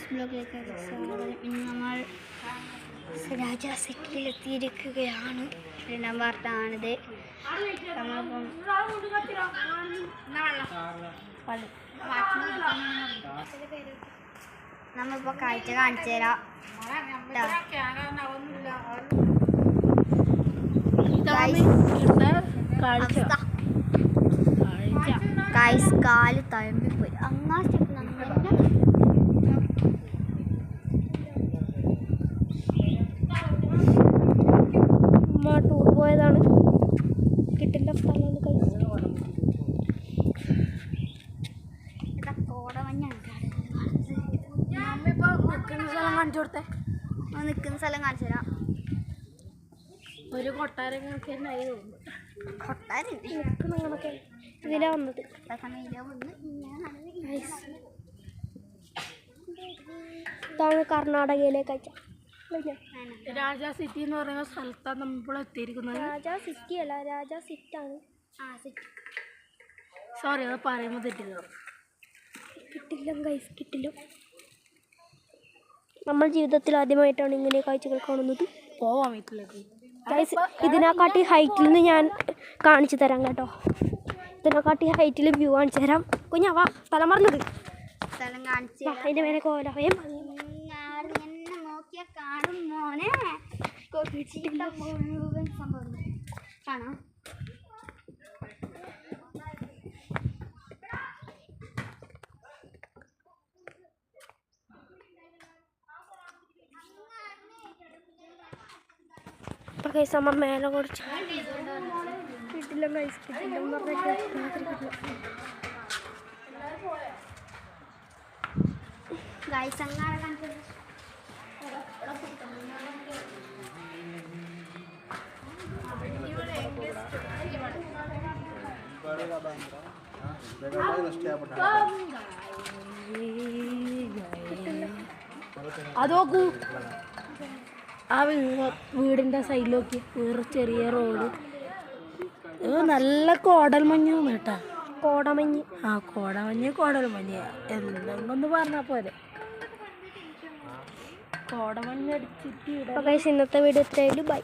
News ബ്ലോഗിലേക്ക് സ്വാഗതം ഇന്ന് നമ്മൾ രാജാ സെറ്റിലെത്തിയിരിക്കുകയാണ് രണ്ടാം വാർത്തയാണിത് നമ്മളിപ്പം പള്ളി- നമ്മളിപ്പോൾ കാഴ്ച. കാണിച്ചു തരാം ഗൈസ് കാൽ തഴമ്പിപ്പോയി പോയി സ്റ്റെപ്പ് പോയതാണ്. കിട്ടില്ല സ്ഥലമാണ് കഴിച്ചത് ഇതാ കോടമഞ്ഞാണ് നിൽക്കുന്ന സ്ഥലം കാണിച്ചു കൊടുത്തേ. നിൽക്കുന്ന സ്ഥലം കാണിച്ചു തരാം. ഒരു കൊട്ടാരം ഇതിലാ വന്നത്. ഇതാണ് കർണാടകയിലേക്ക് അയച്ച രാജാ സിറ്റി എന്ന് പറയുന്ന സ്ഥലത്താണ് നമ്മൾ എത്തിയിരിക്കുന്നത്. രാജാ സിറ്റി അല്ല രാജാ സിറ്റാണ് ആ സിറ്റ്. സോറി അത് പറയുമ്പോൾ തെറ്റില്ല. കിട്ടില്ല ഗൈസ് കിട്ടില്ല. നമ്മൾ ജീവിതത്തിൽ ആദ്യമായിട്ടാണ് ഇങ്ങനെ കാഴ്ചകൾ കാണുന്നത്. പോവാം വീട്ടിലേക്ക്. ഗൈസ് ഇതിനെക്കാട്ടി ഹൈറ്റിൽ നിന്ന് ഞാൻ കാണിച്ചു തരാം കേട്ടോ. ഇതിനെക്കാട്ടി ഹൈറ്റിൽ വ്യൂ കാണിച്ചു തരാം. കുഞ്ഞാവാ സ്ഥലം പറഞ്ഞത് സ്ഥലം കാണിച്ച് വാ, അതിന്റെ മേലെ കോല കൊച്ചിയുടെ മുഴുവൻ സംഭവം കാണാം ഇപ്പൊ ഗൈസ് അമ്മ മേലെ കുറച്ച് കിട്ടില്ല ഗൈസ് കിട്ടില്ല കിട്ടില്ല ഗൈസ് അങ്ങാടെ കാണിച്ചത് അതോക്കൂ ആ വീടിന്റെ വീടിന്റെ നോക്കി. വേറെ ചെറിയ റോഡ് നല്ല കോടൽ മഞ്ഞാണ് കേട്ടാ. കോടമഞ്ഞ്. ആ കോടമഞ്ഞ് കോടൽ മഞ്ഞ്. എന്തെങ്കിലും ഒന്ന് പറഞ്ഞാൽ പോലെ കോടമഞ്ഞ് അടിച്ചിട്ട് ഇന്നത്തെ വീഡിയോ എത്രയായാലും ബൈ